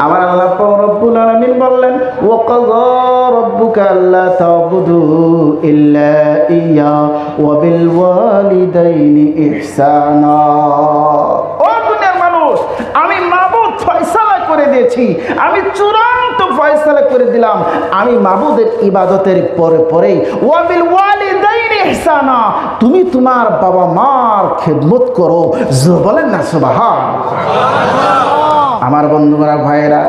আমার আল্লাহ রব্বুল আলামিন বললেন ওয়াকাযা রাব্বুকা আল্লা তা'বুদু ইল্লা ইয়্যা ওয়া বিল ওয়ালিদাইনি ইহসানা। ও দুনিয়ার মানুষ, আমি মাবুদ ফয়সালা করে দিয়েছি, আমি চূড়ান্ত ফয়সালা করে দিলাম। আমি মাবুদের ইবাদতের পরে পরেই ওয়াবিল ওয়ালিদাইনি ইহসানা। তুমি তোমার বাবা মার খেদমত করো জ- বলেন না সুবহান আমার বন্ধুরা, ভাইয়েরা,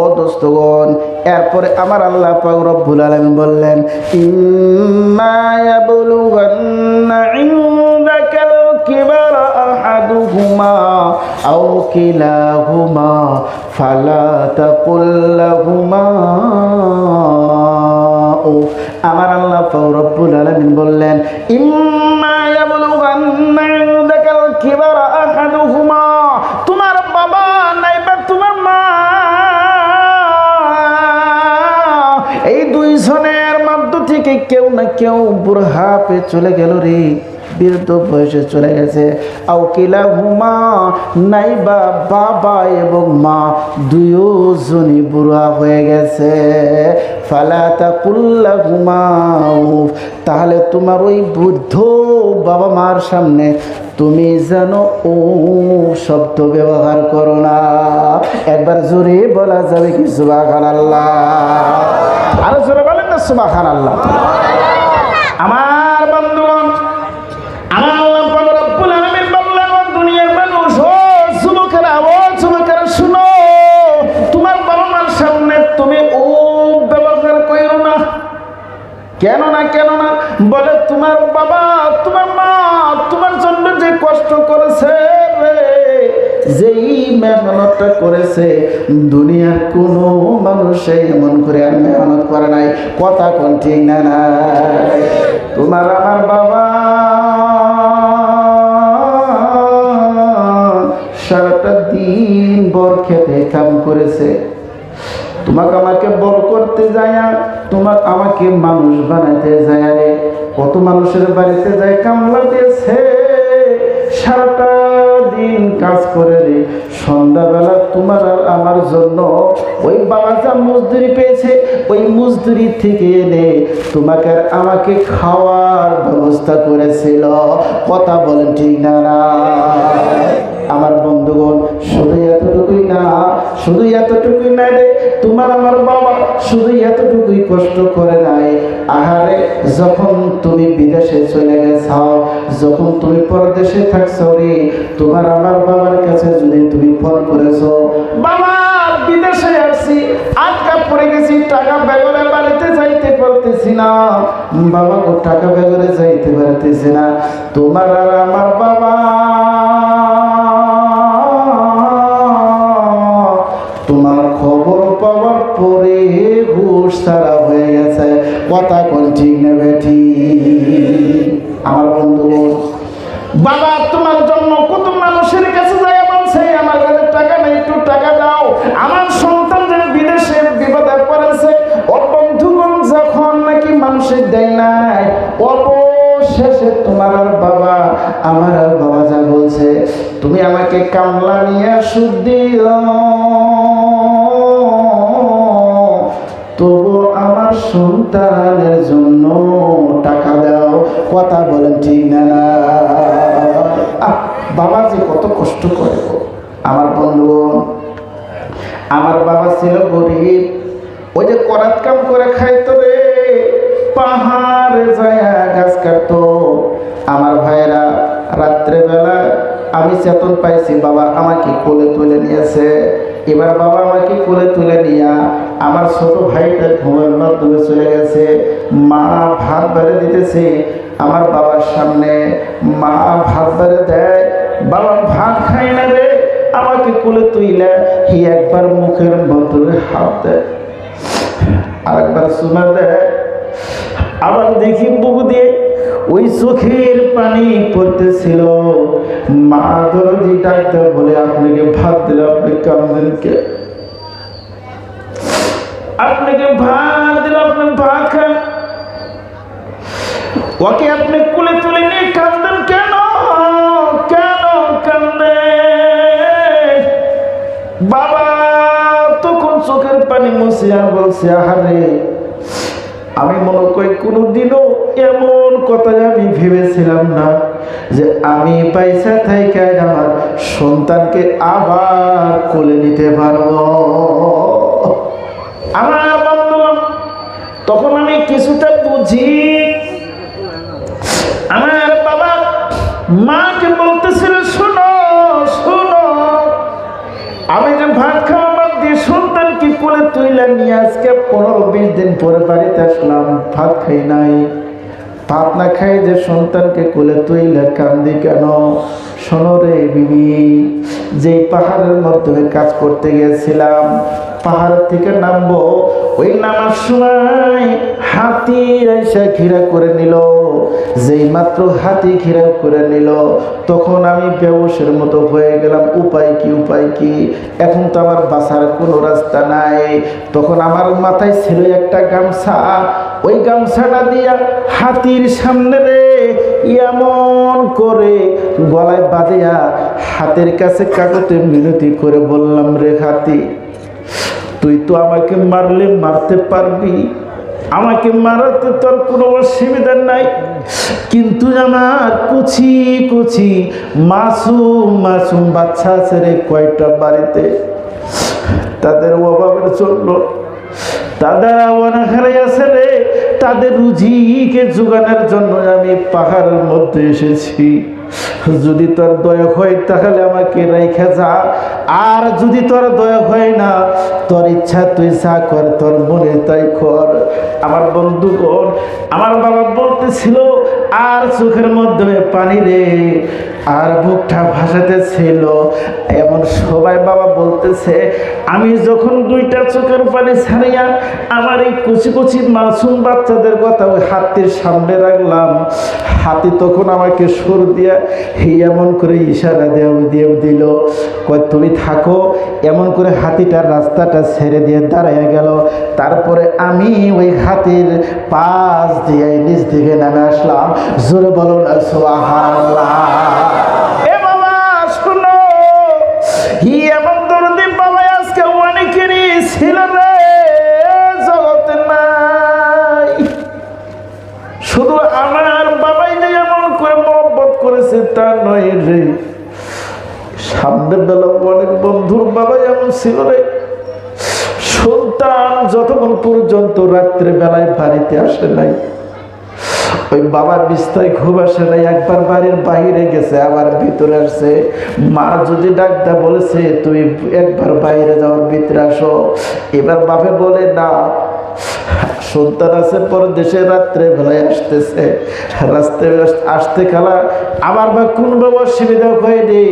ও দোস্তগণ, এরপরে আমার আল্লাহ পাক রব্বুল আলামিন বললেন। আমার আল্লাহ পাক রব্বুল আলামিন বললেন ইম্মা ইয়াবলুগান্না ইনদাকাল কিবারা কেউ বুড়হাপে চলে গেল রে, বৃদ্ধ বয়সে চলে গেছে। আউকিলা হুমা নাইবা বাবা এবং মা দুজনই বুড়া হয়ে গেছে। ফালাতা কুল্লা ঘুমাও তাহলে তোমার ওই বুদ্ধ বাবা মার সামনে তুমি যেন ও শব্দ ব্যবহার করো না। একবার জোরে বলা যাবে কি সুবাহান আল্লাহ আরও জোরে বলেন না সুবাহান আল্লাহ আমার বন্ধুগণ, আমার রব্বুল আলামিন দুনিয়ার তোমার সামনে তুমি ও না কেন না। কেন না বলে তোমার বাবা, তোমার মা, তোমার জন্য যে কষ্ট করেছে যেই মেহনতটা করেছে, দুনিয়ার কোনো মানুষে এমন করে আর মেহনত করে নাই। কথা কোন ঠিক না নাই তোমার আমার বাবা সারাটা দিন বর খেতে কাম করেছে। তোমাকে আমাকে বড় করতে যায়, তোমাক আমাকে মানুষ বানাইতে যায় কত মানুষের বাড়িতে যায় কামলা দিয়েছে। সারাটা দিন কাজ করে রে? সন্ধ্যাবেলা তোমার আর আমার জন্য ওই বাবা যা মজদুরি পেয়েছে, ওই মজদুরি থেকে এনে তোমাকে আর আমাকে খাওয়ার ব্যবস্থা করেছিল। কথা বলেন ঠিক না? আমার বন্ধুগণ, শুধু এতটুকুই না, শুধু এতটুকুই না রে, তোমার আমার বাবা শুধু এতটুকুই কষ্ট করে নাই। আহারে, যখন তুমি বিদেশে চলে গেছাও, যখন তুমি পরদেশে থাকছো রে, তোমার আমার বাবার কাছে যদি তুমি ফোন করেছ, বাবা, বিদেশে আসছি, আটকা পড়ে গেছি, টাকা বেগরে বাড়িতে যাইতে পারতেছি না। বাবা টাকা বেগরে যাইতে পারতেছি না, তোমার আর আমার বাবা হুশ সারা হয়ে গেছে, কথা কোন ঠিক নেবে আমার বন্ধু বাবা, তোমার জন্য কত মানুষের কাছে যায় বলছে আমার কাছে টাকা নেই, একটু টাকা দাও। আমার সন্তানদের বিদেশে বিপদে পড়েছে। ও বন্ধুগণ, যখন নাকি মানুষের দেয় নাই, অবশেষে তোমার আর বাবা, আমার আর বাবা যা বলছে, তুমি আমাকে কামলা নিয়ে সুদ দিও সন্তানের জন্য টাকা দাও। কথা বলেন ঠিক না বাবা যে কত কষ্ট করে আমার বন্ধু আমার বাবা ছিল গরিব। ওই যে করাত কাম করে খাইতো রে, পাহাড়ে যায় গাছ কাটতো। আমার ভাইরা রাত্রেবেলা আমি চেতন পাইছি, বাবা আমাকে কোলে তুলে নিয়েছে। এবার বাবা আমাকে কোলে তুলে নিয়া আমার ছোট ভাইটা ঘুমের মাধ্যমে চলে গেছে। মা ভাত বেড়ে দিতেছে। আমার বাবার সামনে মা ভাত বেড়ে দেয়। বাবা ভাত খাই না রে, আমাকে কোলে তুইলে। হি একবার মুখের মধ্যে হাত দেয়। আরেকবার সুমা দেয়। আবার দেখি বুক দিয়ে ওই চোখের পানি পড়তেছিল। মা দরদি ডাক্তার বলে, আপনাকে ভাত দিলে আপনি কামদেন কে? আপনাকে ভাত দিলে আপনি ভাত খান। ওকে আপনি কুলে তুলে নিয়ে কান্দেন কেন? কেন কান্দে বাবা, তখন চোখের পানি মুছে আর বলছে, আহারে আমি মনে করি কোনোদিনও এমন কথা আমি ভেবেছিলাম না যে আমি পয়সা থেকে আমার সন্তানকে আবার কোলে নিতে পারব। আমার বন্ধু তখন আমি কিছুটা বুঝি পরে বাড়িতে আসলাম ভাত খাই নাই। ভাত না খাই যে সন্তানকে কোলে তুইলে কান্দি কেন? শোনো রে বিবি, যেই পাহাড়ের মাধ্যমে কাজ করতে গেছিলাম পাহাড় থেকে নামবো। ওই নামার সময় হাতি এসে ঘিরা করে নিল। যেই মাত্র হাতি ঘিরা করে নিল, তখন আমি ব্যবসার মতো হয়ে গেলাম। উপায় কি উপায় কি? এখন তো আমার বাসার কোনো রাস্তা নাই। তখন আমার মাথায় ছিল একটা গামছা। ওই গামছাটা দিয়া হাতির সামনে রে এমন করে গলায় বাঁধিয়া হাতের কাছে কাকতে মিনতি করে বললাম, রে হাতি তুই তো আমাকে মারলে মারতে পারবি। আমাকে মারাতে তোর কোনো অসুবিধা নাই। কিন্তু আমার কুচি কুচি মাসুম মাসুম বাচ্চা আছে রে কয়টা বাড়িতে? তাদের অভাবের জন্য, তাদের অনাহারে আছে রে। তাদের রুজিকে যোগানোর জন্য আমি পাহাড়ের মধ্যে এসেছি। যদি তোর দয়া হয় তাহলে আমাকে রেখে যা। আর যদি তোর দয়া হয় না, তোর ইচ্ছা তুই যা কর, তোর মনে তাই কর। আমার বন্ধুগণ, আমার বাবা বলতেছিল, আর চোখের মধ্যে পানি রে আর বুকটা ভাসাতে ছিল। এমন সবাই বাবা বলতেছে, আমি যখন দুইটা চোখের পানি ছাড়িয়া আমার এই কুচি কুচি মাসুম বাচ্চাদের কথা ওই হাতির সামনে রাখলাম, হাতি তখন আমাকে সুর দিয়া হে এমন করে ইশারা দেওয়া দিয়ে দিল। কয়, তুমি থাকো। এমন করে হাতিটার রাস্তাটা ছেড়ে দিয়ে দাঁড়াইয়া গেল। তারপরে আমি ওই হাতির পাশ দিয়ে নিচ দিকে নামে আসলাম। জোরে বলো না সুবহানাল্লাহ। ছিল রে জগতে নাই। শুধু আমার বাবাই যে এমন করে মহব্বত করেছে তা নয় রে। সামনের বেলা অনেক বন্ধুর বাবা এমন ছিল রে। সন্তান যতক্ষণ পর্যন্ত রাত্রে বেলায় বাড়িতে আসে নাই ওই বাবার বিস্তায় খুব আসে নাই, একবার বাড়ির বাইরে গেছে, আবার ভিতরে আসছে। মা যদি ডাক্তার বলেছে, তুই একবার বাইরে যাওয়ার ভিতরে আসো। এবার বাপে বলে, না সন্তান আছে, পর দেশে রাত্রে বেলায় আসতেছে। রাস্তায় আসতে খেলা, আমার বা কোন বাবা অসুবিধা হয়নি?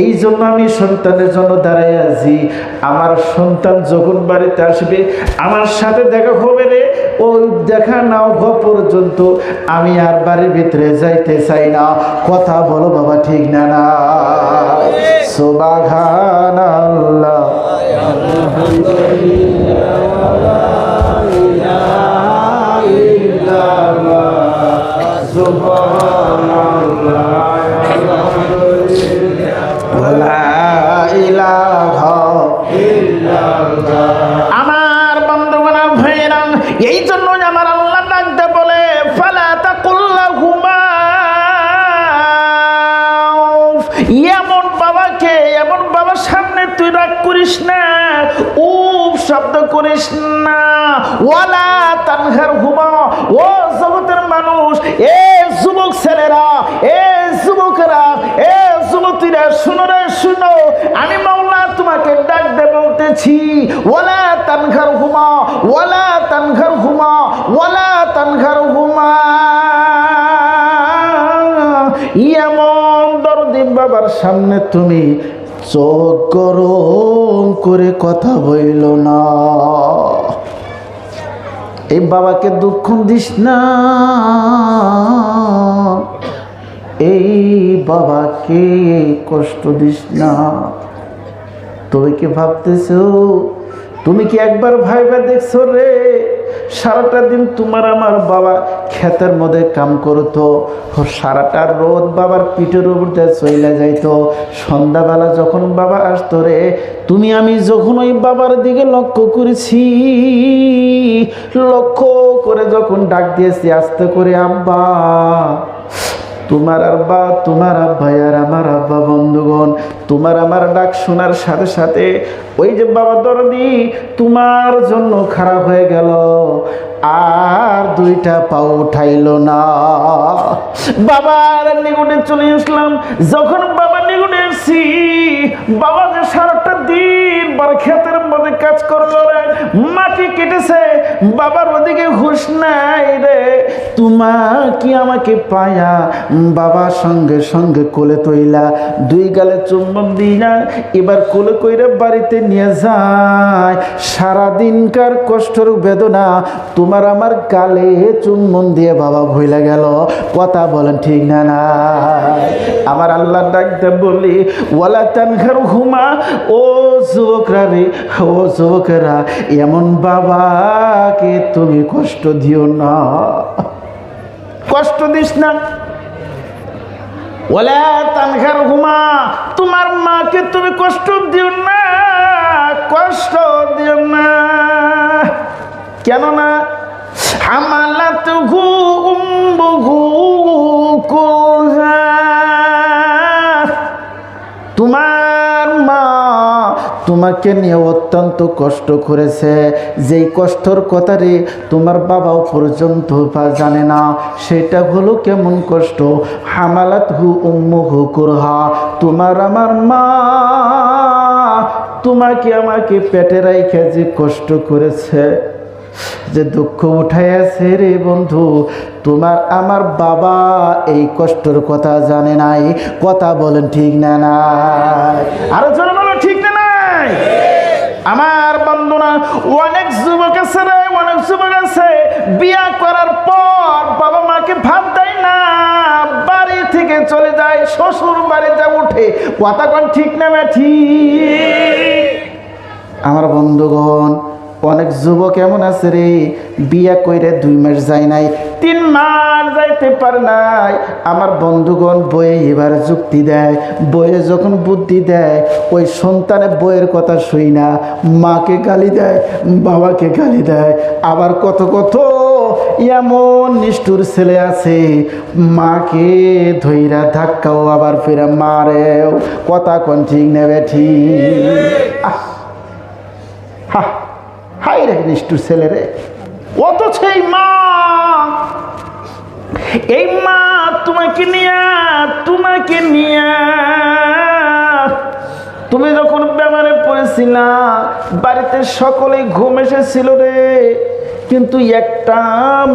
এই জন্য আমি সন্তানের জন্য দাঁড়াই আছি। আমার সন্তান যখন বাড়িতে আসবে, আমার সাথে দেখা হবে রে। ওই দেখা নাও হওয়া পর্যন্ত আমি আর বাড়ির ভিতরে যাইতে চাই না। কথা বলো বাবা, ঠিক না না? সুবাঘান আল্লাহ আমার বন্ধুগণ ভাইরা এই জন্য আমার আল্লাহ ডাকতে বলে, ফালা তাকুল্লাহুমা। এমন বাবাকে, এমন বাবার সামনে তুই রাগ করিস না। উপ শব্দ করিস না। ওয়ালা তানহার হুমা ও জগতের মানুষ, এ যুবক ছেলেরা, এ যুবকেরা, এ যুবতীরা, শুনো রে, শুনো। আমি মাওলা তোমাকে ডাকতে বলতেছি, ওয়ালা তানহার হুমা ওয়ালা তানহার হুমা ওয়ালা তানহার হুমা এমন দরদি বাবার সামনে তুমি চোখ গরম করে কথা বইল না। এই বাবাকে দুঃখ দিস না। এই বাবাকে কষ্ট দিস না। তুমি কি ভাবতেছ? তুমি কি একবার ভাইবা দেখছ রে? সারাটা দিন তোমার আমার বাবা ক্ষেতের মধ্যে কাম করতো, সারাটা রোদ বাবার পিঠের উপর দিয়ে চলে যাইতো। সন্ধ্যাবেলা যখন বাবা আসতো রে, তুমি আমি যখন ওই বাবার দিকে লক্ষ্য করেছি, লক্ষ্য করে যখন ডাক দিয়েছি, আস্তে করে, আব্বা তোমার আব্বা তোমার আব্বা আর আমার আব্বা বন্ধুগণ, তোমার আমার ডাক শোনার সাথে সাথে ওই যে বাবা দরদি তোমার জন্য খারাপ হয়ে গেল। আর দুইটা পাও উঠাইল না। বাবার নিগুণে চলে আসলাম। যখন বাবা নিগুণে এসছি, বাবা যে সারাটা দিন বার ক্ষেতের মধ্যে কাজ করল রে, মাটি কেটেছে, বাবার ওদিকে হুশ নাই রে। তোমা কি আমাকে পায়া? বাবার সঙ্গে সঙ্গে কোলে তৈলা, দুই গালে চুম্বন দিই না এবার কোলে কইরে বাড়িতে নিয়ে যায়। সারাদিনকার কষ্টর বেদনা, তোমার আমার গালে চুম্বন দিয়ে বাবা ভইলা গেল। কথা বলেন ঠিক না না? আমার আল্লাহ ডাকতে বলি, ওয়ালা তানখার হুমা, ও যুবকরা রে ও যুবকেরা, এমন বাবাকে তুমি কষ্ট দিও না। কষ্ট দিস না। তানখার হুমা, তোমার মাকে তুমি কষ্ট দিও না, কষ্ট দিও না। কেন না হামালাত ঘু উম্বুঘু কুহা তোমাকে নিয়ে অত্যন্ত কষ্ট করেছে। যেই কষ্টর কথা রে তোমার বাবাও পর্যন্ত বা জানে না, সেটা হলো কেমন কষ্ট? হামালাত হু উম্মু হু কুরহা, তোমার আমার মা তোমাকে আমাকে পেটে রাইখে যে কষ্ট করেছে, যে দুঃখ উঠাইয়াছে রে বন্ধু, তোমার আমার বাবা এই কষ্টর কথা জানে নাই, কথা বলেন ঠিক না না আরও জন বলো ঠিক না নাই আমার বন্ধুরা অনেক যুবক আছে রে অনেক যুবক আছে বিয়া করার পর বাবা মাকে ভাত দেয় না, বাড়ি থেকে চলে যায়, শ্বশুর বাড়িতে উঠে। কথা ঠিক না ঠিক? আমার বন্ধুগণ, অনেক যুবক এমন আছে রে, বিয়া কইরে দুই মাস যায় নাই, তিন মাস যাইতে পারে নাই। আমার বন্ধুগণ বইয়ে এবার যুক্তি দেয়, বইয়ে যখন বুদ্ধি দেয়, ওই সন্তানের বইয়ের কথা শুই না, মাকে গালি দেয়, বাবাকে গালি দেয়, আবার কত কত এমন নিষ্ঠুর ছেলে আছে, মাকে ধৈরা ধাক্কাও আবার ফিরে মারেও। কথা কোন ঠিক নেবে ঠিক? হাই রে নিষ্ঠুর ছেলে রে। অথচ এই মা এই মা তোমাকে নিয়া তোমাকে নিয়া তুমি যখন বেমারে পড়েছিলা, বাড়িতে সকলে ঘুম এসেছিল রে। কিন্তু একটা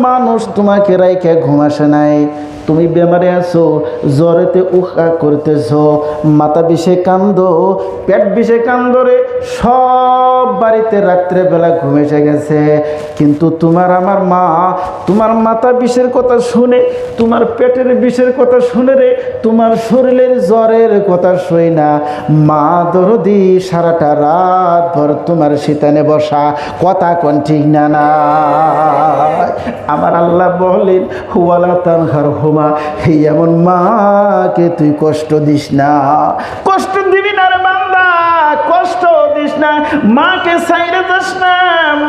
মানুষ তোমাকে রাইখে ঘুম আসে নাই। তুমি বেমারে আছো, জ্বরেতে উখা করতেছ, মাথা বিষে কান্দ, পেট বিষে কান্দ রে, সব বাড়িতে রাত্রে বেলা ঘুম এসে গেছে। কিন্তু তোমার আমার মা, তোমার মাথা বিষের কথা শুনে, তোমার পেটের বিষের কথা শুনে রে, তোমার শরীরের জ্বরের কথা শুই না। মা দরদি সারাটা রাত ভর তোমার শীতানে বসা, কথা কন ঠিক না আমার আল্লাহ বলেন হুয়ালা তানহার হুমা হে এমন মাকে তুই কষ্ট দিস না। কষ্ট দিবি না রে বান্দা, কষ্ট দিস না। মাকে সাইরে যাস না,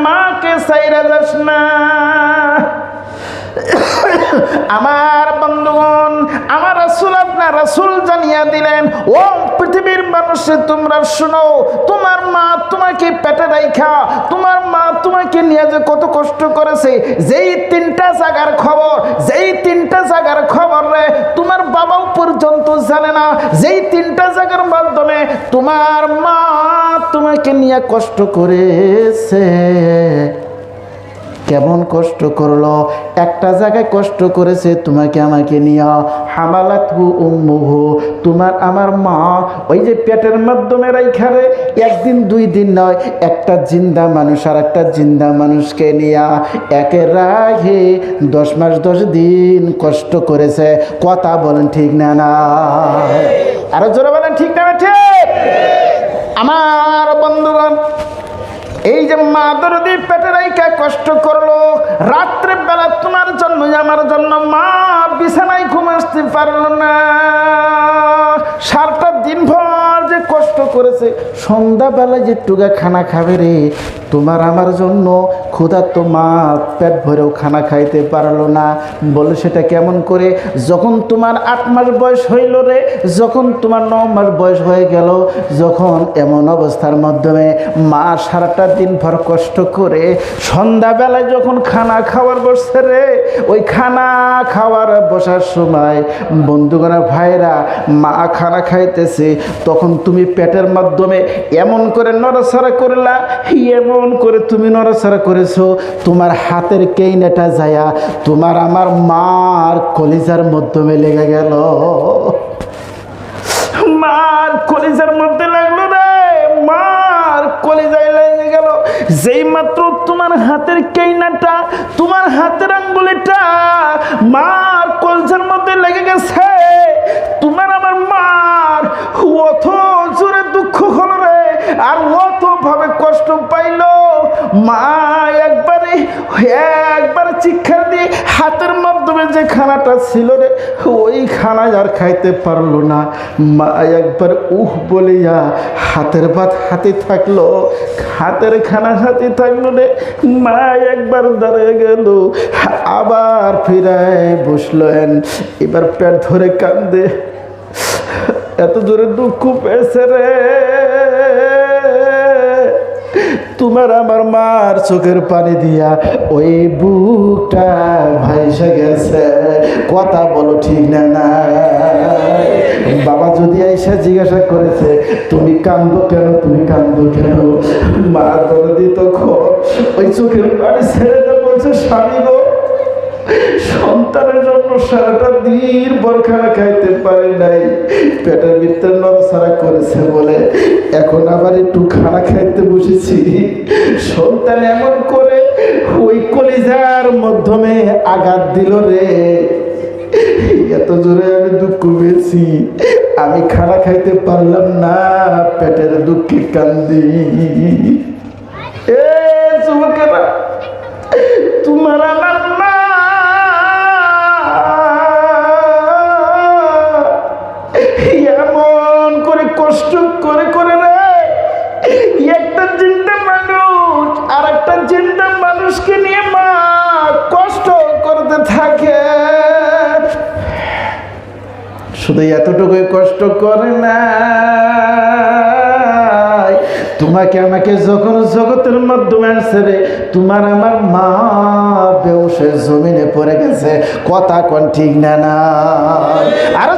মাকে সাইরে যাস না। আমার বন্ধুগণ, আমার রাসূল আপনার রাসূল জানিয়ে দিলেন, ও পৃথিবীর মানুষে তোমরা শুনো, তোমার মা তোমাকে পেটে রাইখা তোমার মা তোমাকে নিয়ে যে কত কষ্ট করেছে, যেই তিনটা জায়গার খবর, যেই তিনটা জায়গার খবর রে, তোমার বাবাও পর্যন্ত জানে না, যেই তিনটা জায়গার মাধ্যমে তোমার মা তোমাকে নিয়ে কষ্ট করেছে। কেমন কষ্ট করল? একটা জায়গায় কষ্ট করেছে, তোমাকে আমাকে নিয়া। হামালাত হু উম্মুহু, তোমার আমার মা ওই যে পেটের মাধ্যমে রাইখারে একদিন দুই দিন নয়, একটা জিন্দা মানুষ আর একটা জিন্দা মানুষকে নিয়া। একে রাখে দশ মাস দশ দিন কষ্ট করেছে। কথা বলেন ঠিক না না? আরও জোরে বলেন, ঠিক না ঠিক? আমার বন্ধুগণ এই যে মা দরদি পেটের আইকা কষ্ট করল রাত্রে বেলা তোমার জন্য আমার জন্য মা বিছানায় ঘুম আসতে পারল না। সারাটা দিনভর যে কষ্ট করেছে, সন্ধ্যাবেলায় যে টুকা খানা খাবে রে, তোমার আমার জন্য ক্ষুধার্ত মা পেট ভরেও খানা খাইতে পারল না। বলে সেটা কেমন করে? যখন তোমার আট মাস বয়স হইল রে, যখন তোমার ন মাস বয়স হয়ে গেল, যখন এমন অবস্থার মাধ্যমে মা সারাটা দিন ভর কষ্ট করে সন্ধ্যাবেলায় যখন খানা খাওয়ার বসছে রে, ওই খানা খাওয়ার বসার সময় বন্ধুগণা ভাইরা মা খানা খাইতেছে, তখন তুমি পেটের মাধ্যমে এমন করে নড়াচড়া করলা এমন করে তুমি নড়াচড়া করেছ তোমার হাতের কেইনেটা যায়া তোমার আমার মার কলিজার মাধ্যমে লেগে গেল। মার কলিজার মধ্যে লাগল রে, মার কলিজায় লেগে গেল। যেই মাত্র তোমার হাতের কেইনাটা, তোমার হাতের আঙ্গুলিটা, মার একবারে চিক্ষা দিয়ে হাতের মাধ্যমে যে খানাটা ছিল রে, ওই খানা আর খাইতে পারল না। মা একবার উহ বলিয়া হাতের ভাত হাতে থাকল, হাতের খানা হাতে থাকল রে। মা একবার দাঁড়িয়ে গেল, আবার ফিরায় বসলেন এবার পেট ধরে কান্দে, এত জোরে দুঃখ পেয়েছে রে। তোমার আমার মার চোখের পানি দিয়া ওই বুকটা ভাইসে গেছে। কথা বলো ঠিক না না? বাবা যদি আইসা জিজ্ঞাসা করেছে, তুমি কান্দো কেন? তুমি কান্দো কেন? মা দরদি তখন ওই চোখের পানি ছেড়ে বলছে, স্বামী গো। সন্তানের জন্য সারাটা দিন বরখানা খাইতে পারে নাই। পেটের ভিতরে নড়াচড়া করেছে বলে। এখন আবার একটু খানা খাইতে বসেছি। সন্তান এমন করে ওই কলিজার মাধ্যমে আঘাত দিল রে। এত জোরে আমি দুঃখ পেয়েছি। আমি খানা খাইতে পারলাম না, পেটের দুঃখে কান্দি। শুধু এতটুকুই কষ্ট করে না তোমাকে আমাকে যখন জগতের মাধ্যমে আসছে রে তোমার আমার মা বেউসে জমিনে পড়ে গেছে। কথা কোন ঠিক না না আরও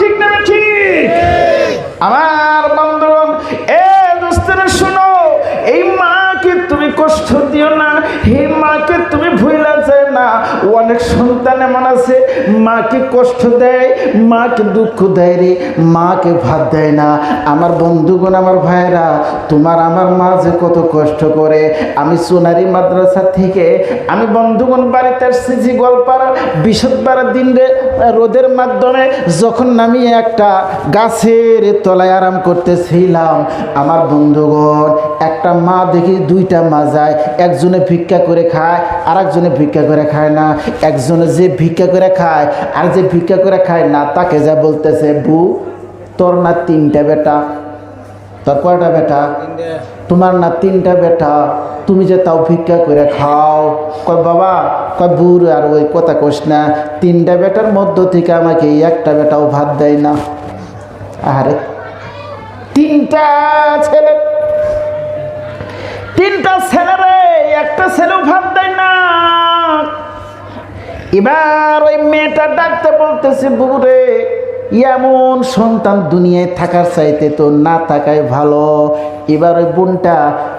ঠিক না ঠিক। আমার অনেক সন্তান এমন আছে, মাকে কষ্ট দেয়, মাকে দুঃখ দেয় রে, মাকে ভাত দেয় না। আমার বন্ধুগণ, আমার ভাইয়েরা, তোমার আমার মা যে কত কষ্ট করে। আমি সোনারি মাদ্রাসা থেকে, আমি বন্ধুগণ বাড়িতে আসছি যে গল্পারা বিশদবার দিন রোদের মাধ্যমে যখন নামি একটা গাছের তলায় আরাম করতেছিলাম। আমার বন্ধুগণ একটা মা দেখি দুইটা মা যায়, একজনে ভিক্ষা করে খায় আর একজনে ভিক্ষা করে খায় না। একজনে যে ভিক্ষা করে খায় আর যে ভিক্ষা করে খায় না, তাকে যা বলতেছে, বু, তোর না তিনটা বেটা। তোর কয়টা বেটা? তোমার না তিনটা বেটা। তুমি যে তাও ভিক্ষা করে খাও। কয়, বাবা, কয়, বুড় আর ওই কথা কোস না। তিনটা বেটার মধ্য থেকে আমাকে একটা বেটাও ভাত দেয় না। আরে তিনটা ছেলে তিনটা ছেলে রে, একটা ছেলেও ভাত দেয় না। এবার ওই মেয়েটা ডাকতে বলতেছে বুবুরে এমন সন্তান দুনিয়ায় থাকার চাইতে তো না থাকায় ভালো। এবার ওই বোনটা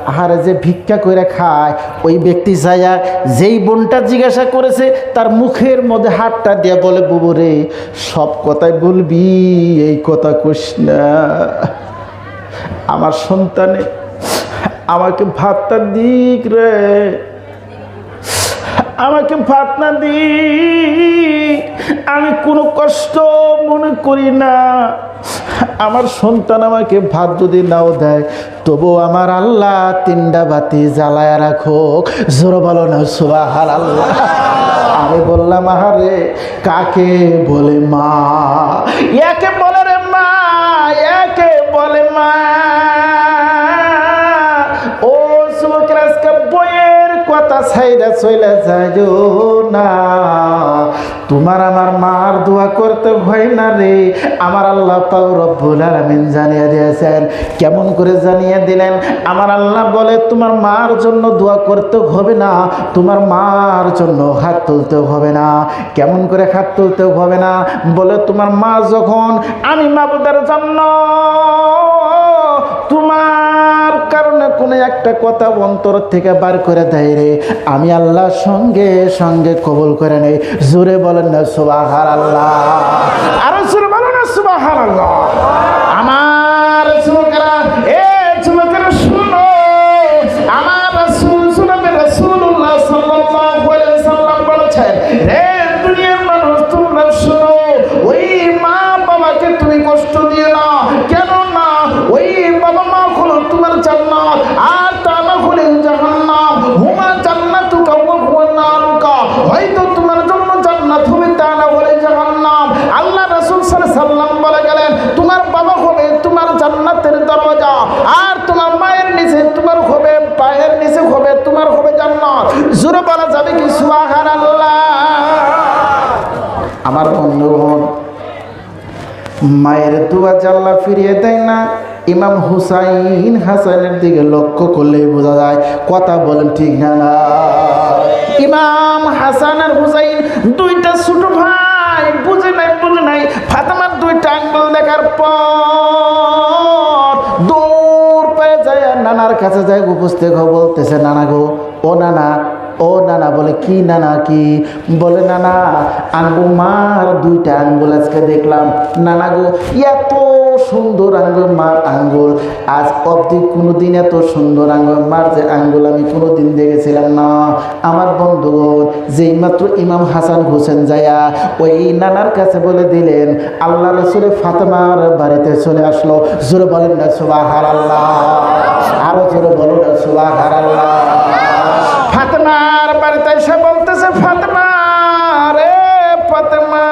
আহারে যে ভিক্ষা করে খায়, ওই ব্যক্তি যায়া যেই বোনটা জিজ্ঞাসা করেছে, তার মুখের মধ্যে হাতটা দিয়ে বলে বুবুরে সব কথাই বলবি, এই কথা কইস না। আমার সন্তানে আমাকে দিক রে। আমাকে ভাত না দি আমি কোনো কষ্ট মনে করি না। আমার সন্তান আমাকে ভাত যদি নাও দেয়, তবু আমার আল্লাহ তিনটা বাতি জ্বালায় রাখো। জোর বলো না সুবাহার আল্লাহ আমি বললাম, আহারে, কাকে বলে মা? চলে গো না। তোমার আমার মার দোয়া করতে ভয় না রে। আমার আল্লাহ রব্বুল আলামিন জানিয়ে দিয়েছেন, কেমন করে জানিয়ে দিলেন? আমার আল্লাহ বলে, তোমার মার জন্য দোয়া করতে হবে না, তোমার মার জন্য হাত তুলতে হবে না। কেমন করে হাত তুলতে হবে না? বলে, তোমার মা যখন আমি মাবুদের জন্য তোমার কোনো একটা কথা অন্তর থেকে বার করে দেয় রে, আমি আল্লাহর সঙ্গে সঙ্গে কবল করে নেই। জোরে বলেন না সুবাহার আল্লাহ আরও জোরে বলেন না সুবাহার আল্লাহ আমার এ যুবকেরা শুনো আমার রাসূল সুনাবে রাসূলুল্লাহ সাল্লাল্লাহু আলাইহি সাল্লাম বলেছেন রে দুনিয়ার মানুষ তোমরা শুনো ওই মা বাবাকে তুমি কষ্ট দিও না কেন না ওই বাবা মা হলো তোমার জান্নাত আর তা না হলে জাহান্নাম হুমা জান্নাতুকা ওয়া হুয়া নারুকা হয়তো তোমার জন্য জান্নাত হবে তা না হলে জাহান্নাম আল্লাহ রাসূল সাল্লাল্লাহু আলাইহি সাল্লাম বলে গেলেন তোমার বাবা হবে তোমার জান্নাতের দরজা আর তোমার মায়ের নিচে তোমার হবে পায়ের নিচে হবে তোমার হবে জান্নাত জোরে বলা যাবে কি সুবহানাল্লাহ আমার বন্ধুগণ মায়ের দোয়া জাল্লা ফিরিয়ে দেয় না। ইমাম হুসাইন হাসানের দিকে লক্ষ্য করলেই বোঝা যায়, কথা বলেন ঠিক না ইমাম হাসান আর হুসাইন দুইটা ছোট ভাই, বুঝে নাই বুঝে নাই। ফাতেমার দুইটা আঙ্গুল দেখার পর দৌড় পেয়ে যায় নানার কাছে যায় হয়ে বলতেছে, নানা গো, ও নানা ও নানা বলে, কি নানা, কি? বলে, নানা আঙ্গু মার দুইটা আঙ্গুল আজকে দেখলাম। নানা গো, এত সুন্দর আঙ্গুল, মার আঙ্গুল। আজ অবধি কোনোদিন এত সুন্দর আঙ্গুল, মার যে আঙ্গুল আমি কোনোদিন দেখেছিলাম না। আমার বন্ধুগণ, যেই মাত্র ইমাম হাসান হোসেন যায়া ওই নানার কাছে বলে দিলেন, আল্লাহ রসুলে ফাতেমার বাড়িতে চলে আসলো। জোরে বলেন না সুবাহার আল্লাহ আরও জোরে বলুন না সুবাহার আল্লাহ ফাতেমার বাড়িতে এসে বলতেছে ফাতেমা রে ফাতেমা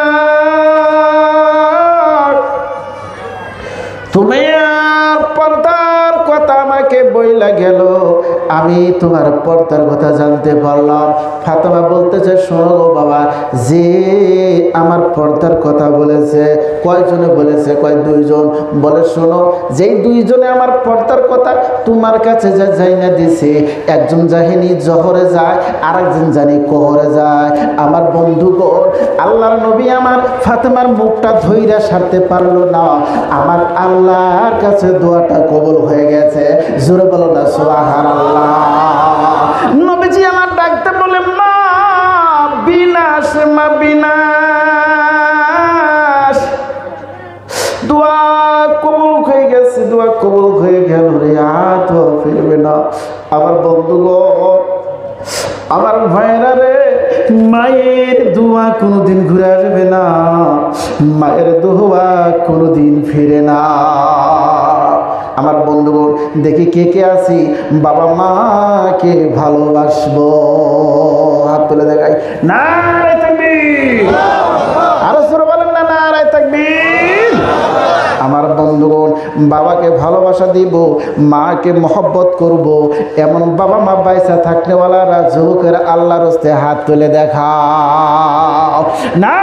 তুমি আর পর্দার কথা আমাকে বইলা গেল। আমি তোমার পর্দার কথা জানতে পারলাম। ফাতেমা বলতেছে, শোনো গো বাবা, যে আমার পর্দার কথা বলেছে, কয়জনে বলেছে? কয়, দুইজন। বলে, শোনো, যেই দুইজনে আমার পর্দার কথা তোমার কাছে যা যাই না দিছে, একজন জাহিনী জহরে যায় আর একজন জানি কোহরে যায়। আমার বন্ধুগণ, আল্লাহর নবী আমার ফাতেমার মুখটা ধইরা সারতে পারল না। আমার আল্লাহর কাছে দোয়াটা কবল হয়ে গেছে। জোরে বলো না সুবাহার আল্লাহ বিনাশ মা বিনাশ। দোয়া কবুল হয়ে গেছে, দোয়া কবুল হয়ে গেল রে, আর ফিরবে না। আমার বন্ধুগণ, আমার ভাইরা রে, মায়ের দোয়া কোনোদিন ঘুরে আসবে না। মায়ের দোয়া কোনোদিন ফিরে না। আমার বন্ধুগণ, দেখি কে কে আছি? বাবা মাকে ভালোবাসবো। হাত তুলে দেখাই। না আমার বন্ধুগণ, বাবাকে ভালোবাসা দিব, মাকে মহব্বত করব। এমন বাবা মা বাইসা থাকনেওয়ালারা যুবকের আল্লাহর হাত তুলে দেখা না